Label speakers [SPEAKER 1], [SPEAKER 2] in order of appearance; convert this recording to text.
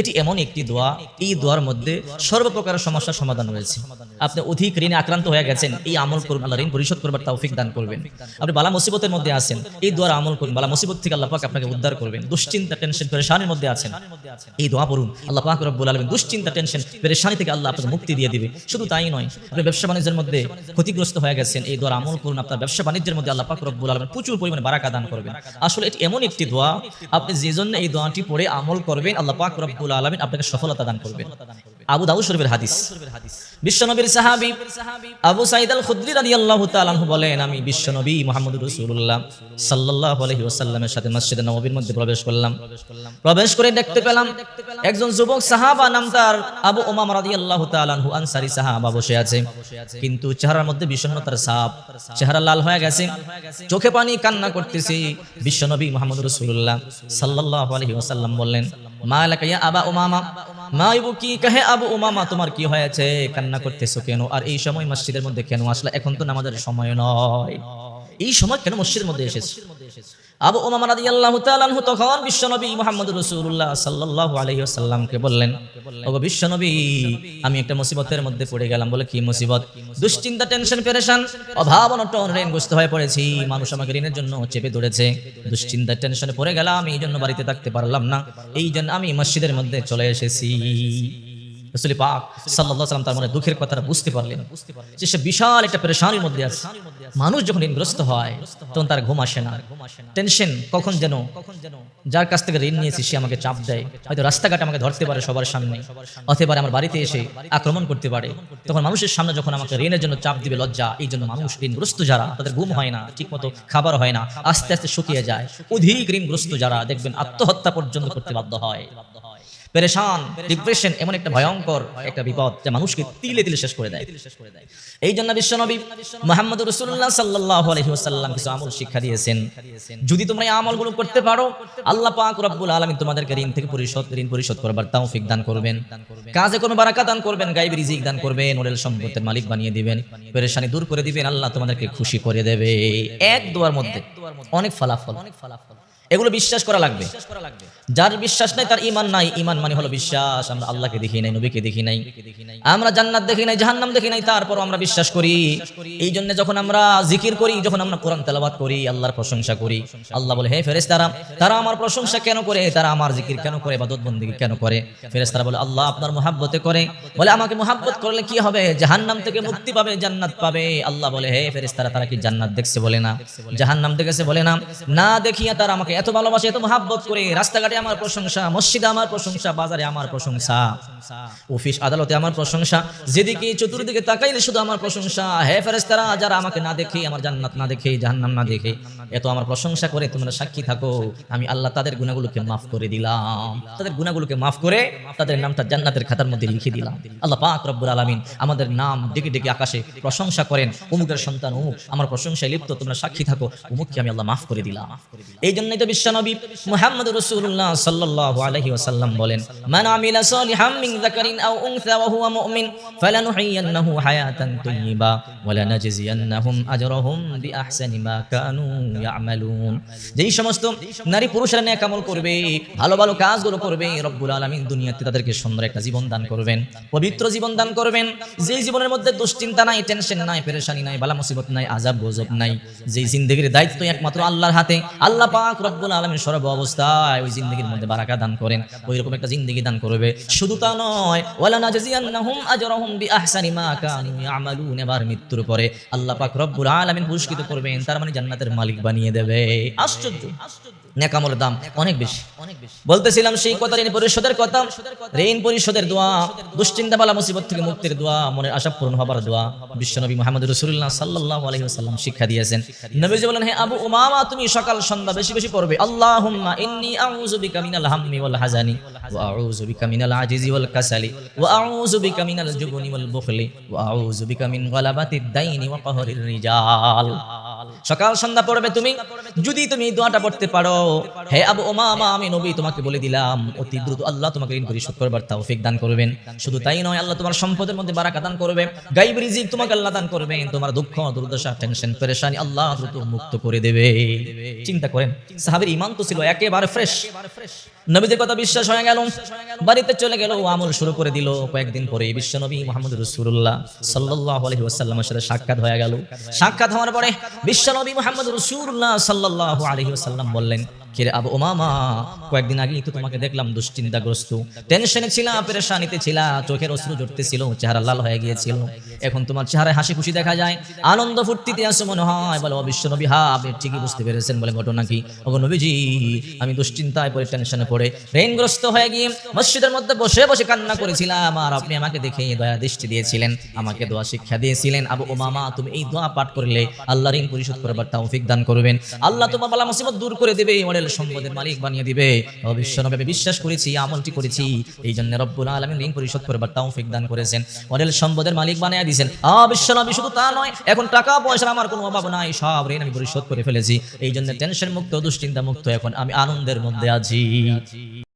[SPEAKER 1] এটি এমন একটি দোয়া। এই দোয়ার মধ্যে সর্বপ্রকার সমস্যার সমাধান রয়েছে। আপনি অধিক ঋণে আক্রান্ত হয়ে গেছেন। এই আমল করুন আল্লাহ ঋণ পরিশোধ করবার তৌফিক দান করবেন। আপনি বালা মুসিবতের মধ্যে আছেন। এই দোয়ার আমল করুন, বালা মুসিবত থেকে আল্লাহ পাক আপনাকে উদ্ধার করবেন। দুশ্চিন্তা টেনশন পেরেশানির মধ্যে আছেন। এই দোয়া পড়ুন, আল্লাহ পাক রব্বুল আলামিন দুশ্চিন্তা টেনশন পেরেশানি থেকে আল্লাহ আপনাকে মুক্তি দিয়ে দিবে। শুধু তাই নয়, আপনি ব্যবসা বাণিজ্যের মধ্যে ক্ষতিগ্রস্ত হয়ে গেছেন। এই দোয়ার আমল করুন, আপনার ব্যবসা বাণিজ্যের মধ্যে আল্লাহ পাক রব্বুল আলামিন প্রচুর পরিমাণে বারাকা দান করবেন। আসলে এটি এমন একটি দোয়া। আপনি যে জন্য এই দোয়াটি পড়ে আমল করবেন, আল্লাহ পাক রব্বুল আলামিন আপনাকে সফলতা দান করবেন আবু দাউদ শরীফের হাদিস। বিশ্বনবীর সাহাবী আবু সাইদ আল খুদরি রাদিয়াল্লাহু তাআলা বলেন, আমি বিশ্বনবী মুহাম্মদুর রাসূলুল্লাহ সাল্লাল্লাহু আলাইহি ওয়াসাল্লামের সাথে মসজিদে নববীর মধ্যে প্রবেশ করলাম। প্রবেশ করে দেখতে পেলাম একজন যুবক সাহাবা নাম তার আবু উমামা রাদিয়াল্লাহু তাআলা আনহু আনসারী সাহাবা বসে আছে। কিন্তু চেহারার মধ্যে বিষণ্ণতার ছাপ, চেহারা লাল হয়ে গেছে। চোখে পানি কান্না করতেছে, বিশ্বনবী মুহাম্মদুর রাসূলুল্লাহ সাল্লাল্লাহু আলাইহি ওয়াসাল্লাম বললেন মা মা কি কাহে আবু উমামা, তোমার কি কান্না করতেছো কেন? আর এই সময় মসজিদের মধ্যে কেন আসলে? এখন তো নামাজের সময় নয়। এই সময় কেন মসজিদের মধ্যে এসেছে? আবু উমামা রাদিয়াল্লাহু তাআলা আনহু তখন বিশ্বনবী মুহাম্মদুর রাসূলুল্লাহ সাল্লাল্লাহু আলাইহি ওয়াসাল্লামকে বললেন, ওগো বিশ্বনবী, আমি একটা মুসিবতের মধ্যে পড়ে গেলাম। বলে, কি মুসিবত? দুশ্চিন্তা, টেনশন, পেরেশান, অভাব, অনটন ঋণগ্রস্ত হয়ে পড়েছি। মানুষ আমাকে ঋণের জন্য চেপে ধরেছে। দুশ্চিন্তা, টেনশনে পড়ে গেলাম। এই জন্য বাড়িতে থাকতে পারলাম না। এই জন্য আমি মসজিদের মধ্যে চলে এসেছি। রসুল পাক আলাইহি সাল্লাম তার মনে দুঃখের কথাটা বুঝতে পারলেন যে সে বিশাল একটা পেরেশানির মধ্যে আছে। মানুষ যখন ঋণগ্রস্ত হয়, তখন তার ঘুম আসে না। টেনশন কখন যেন যার কাছ থেকে ঋণ নিয়েছি, সে আমাকে চাপ দেয়। হয়তো রাস্তাঘাটে আমাকে ধরতে পারে সবার সামনে, অথবা আমার বাড়িতে এসে আক্রমণ করতে পারে। তখন মানুষের সামনে যখন আমাকে ঋণের জন্য চাপ দিবে, লজ্জা, এই জন্য মানুষ ঋণগ্রস্ত যারা, তাদের ঘুম হয় না, ঠিকমতো খাবার হয় না, আস্তে আস্তে শুকিয়ে যায়। অধিক ঋণগ্রস্ত যারা দেখবেন আত্মহত্যা পর্যন্ত করতে বাধ্য হয়। পেরেশান ডিপ্রেশন এমন একটা ভয়ঙ্কর একটা বিপদ যা মানুষকে তিলে তিলে শেষ করে দেয়। এই জন্য বিশ্বনবী মোহাম্মদ রসুল্লাহ সাল্লাহ আলহিহাসাল্লাম কিছু আমল শিক্ষা দিয়েছেন। যদি তোমরা এই আমলগুলো করতে পারো, আল্লাহ পাক রব্বুল আলমিন তোমাদেরকে ঋণ থেকে পরিশোধ, ঋণ পরিশোধ করবার তৌফিক দান করবেন। কাজে কোনো বারাকা দান করবেন গাইব রিজিক দান করবেন, ওরেল সম্পত্তির মালিক বানিয়ে দিবেন, পেরেশানি দূর করে দিবেন, আল্লাহ তোমাদেরকে খুশি করে দেবে। এক দোয়ার মধ্যে অনেক ফলাফল। অনেক ফলাফল এগুলো বিশ্বাস করা লাগবে। যার বিশ্বাস নাই, তার ইমান নাই ইমান মানে হলো বিশ্বাস, আমরা আল্লাহকে দেখি নাই, নবীকে দেখি নাই, আমরা জান্নাত দেখি নাই, জাহান্নাম দেখি নাই তারপর আমরা বিশ্বাস করি। এই জন্য যখন আমরা জিকির করি, যখন আমরা কোরআন তেলাবাত করি, আল্লাহর প্রশংসা করি, আল্লাহ বলে, হে ফেরেস তারা তারা আমার প্রশংসা কেন করে? তারা আমার জিকির কেন করে বাদত বন্দি কেন করে? ফেরেস তারা বলে, আল্লাহ আপনার মোহাব্বতে করে। বলে, আমাকে মোহাব্বত করলে কি হবে? জাহান্নাম থেকে মুক্তি পাবে, জান্নাত পাবে। আল্লাহ বলে, হে ফেরেস তারা তারা কি জান্নাত দেখছে বলে না? জাহান্নাম দেখেছে বলে না? না দেখিয়া তারা আমাকে এত ভালোবাসে, এত মোহাব্বত করে, রাস্তাঘাটে আমার প্রশংসা, মসজিদে আমার প্রশংসা বাজারে আমার প্রশংসা। অফিস আদালতে আমার প্রশংসা। যেদিকে চতুর্দিকে তাকাইলে শুধু আমার প্রশংসা। হে ফেরেস্তারা যারা আমাকে না দেখে, আমার জান্নাত না দেখে, জাহান্নাম না দেখে, এত আমার প্রশংসা করে তোমরা সাক্ষী থাকো। আমি আল্লাহ তাদের গুণাগুলোকে মাফ করে দিলাম। তাদের গুণাগুলোকে মাফ করে তাদের নামটা জান্নাতের খাতার মধ্যে লিখে দিলাম। আল্লাহ পাক রব্বুল আলামিন আমাদের নাম ডেকে ডেকে আকাশে প্রশংসা করেন। অমুকের সন্তান, অমুক, আমার প্রশংসায় লিপ্ত, তোমরা সাক্ষী থাকো। অমুককে আমি আল্লাহ মাফ করে দিলাম। এই জন্যই তো বিশ্বনবী মুহাম্মদ রাসূলুল্লাহ সাল্লাল্লাহু আলাইহি ওয়াসাল্লাম বলেন মান আমিলা সালিহাম মিন যাকারিন আও উনসা ওয়া হুয়া মুমিন হায়াতান ওয়া লানাজজিয়ান্নাহুম আজরাহুম বিআহসানি মা কানু ইয়ামালুন। যেই সমস্ত নারী পুরুষরা নেক আমল করবে, ভালো ভালো কাজগুলো করবে, রব্বুল আলামিন দুনিয়াতে তাদেরকে সুন্দর একটা জীবন দান করবেন, পবিত্র জীবন দান করবেন। যেই জীবনের মধ্যে দুশ্চিন্তা নাই, টেনশন নাই, পেরেশানি নাই, বালা মুসিবত নাই আজাব গজব নাই, যেই জিন্দগির দায়িত্ব একমাত্র আল্লাহর হাতে, আল্লাহ পাক রব্বুল আলামিন সর্ব অবস্থায় ওই জিন্দগির মধ্যে বারাকা দান করেন। ওই রকম একটা জিন্দগি দান করবে। শুধু তা নয় মৃত্যুর পরে আল্লাহ পাক রব্বুল আলামিন পুরস্কৃত করবেন, তার মানে জান্নাতের মালিক বানিয়ে দেবে। আশ্চর্য। দাম অনেক বেশি। বলতেছিলাম সেই কথা, ঋণ পরিশোধের কথা। ঋণ পরিশোধের দোয়া মুসিবত থেকে মুক্তির দোয়া, মনের আশা পূরণ হবার দোয়া। বিশ্বনবী মুহাম্মদ রাসূলুল্লাহ সাল্লাল্লাহু আলাইহি শিক্ষা দিয়েছেন। নবীজি বলেন, হে আবু উমামা, তুমি সকাল সন্ধ্যা বেশি বেশি পড়বে। আল্লাহুম্মা ইন্নী আউযু বিকা মিনাল হাম্মি ওয়াল হাজানি কাসালি ওয়া আউযু বিকা মিনাল জুবনি ওয়াল বুখলি ওয়া আউযু বিকা মিন গালাবাতিদ দাইনি ওয়া কাহরির রিজাল। সকাল সন্ধ্যা পড়বে তুমি, যদি তুমি দোয়াটা পড়তে পারো, হে আবু ওমামা আমি নবী তোমাকে বলে দিলাম, অতি দ্রুত আল্লাহ তোমাকে ঋণ পরিশোধ করবার তৌফিক দান করবেন। শুধু তাই নয়, আল্লাহ তোমার সম্পদের মধ্যে বারাকা দান করবে, গাইব রিজিক তোমাকে আল্লাহ দান করবেন, তোমার দুঃখ, দুর্দশা টেনশন পেরেশানি আল্লাহ দ্রুত মুক্ত করে দেবে। চিন্তা করেন, সাহাবীর ঈমান তো ছিল একেবারে ফ্রেশ নবীদের কথা বিশ্বাস হয়ে গেল। বাড়িতে চলে গেল, ও আমল শুরু করে দিল। কয়েকদিন পরে বিশ্ব নবী মোহাম্মদ রসুল্লাহ সাল্লাহ আলহি সাথে সাক্ষাৎ হয়ে গেল। সাক্ষাৎ হওয়ার পরে বিশ্ব নবী মোহাম্মদ রসুল্লাহ সাল্লাহ আলহি বললেন কিরে আবু ওমামা কয়েকদিন আগেই তো তোমাকে দেখলাম, দুশ্চিন্তাগ্রস্ত। টেনশনে পেরেশানিতে ছিলা চোখের অশ্রু চেহারা লাল হয়ে গিয়েছিল। এখন তোমার চেহারায় হাসি খুশি দেখা যায়, আনন্দ ফুর্তিতে আসো মনে হয় অবিশ্ব নবী হা আপনি ঠিকই বুঝতে পেরেছেন বলে ঘটনা কি? নবীজি, আমি দুশ্চিন্তায় পড়ে, টেনশনে পড়ে হয়ে গিয়ে মসজিদের মধ্যে বসে বসে কান্না করেছিলাম, আর আপনি আমাকে দেখে দয়া দৃষ্টি দিয়েছিলেন, আমাকে দোয়া শিক্ষা দিয়েছিলেন। আবু ওমামা তুমি এই দোয়া পাঠ করলে আল্লাহ ঋণ পরিশোধ করবার তৌফিক দান করবেন। আল্লাহ তোমার দূর করে দিবে মডেল সম্পদের মালিক বানিয়ে দিবে। অবশ্য বিশ্বাস করেছি, আমলটি করেছি। এই জন্য রব্বুল আলমী ঋণ পরিশোধ করবার তৌফিক দান করেছেন। অনেল সম্পদের মালিক বানিয়ে দিয়েছেন। অবশ্য নবী শুধু তা নয়, এখন টাকা পয়সার আমার কোনো অভাব নাই। সব ঋণ আমি পরিশোধ করে ফেলেছি। এই জন্য টেনশন মুক্ত, দুশ্চিন্তা মুক্ত, এখন আমি আনন্দের মধ্যে আছি।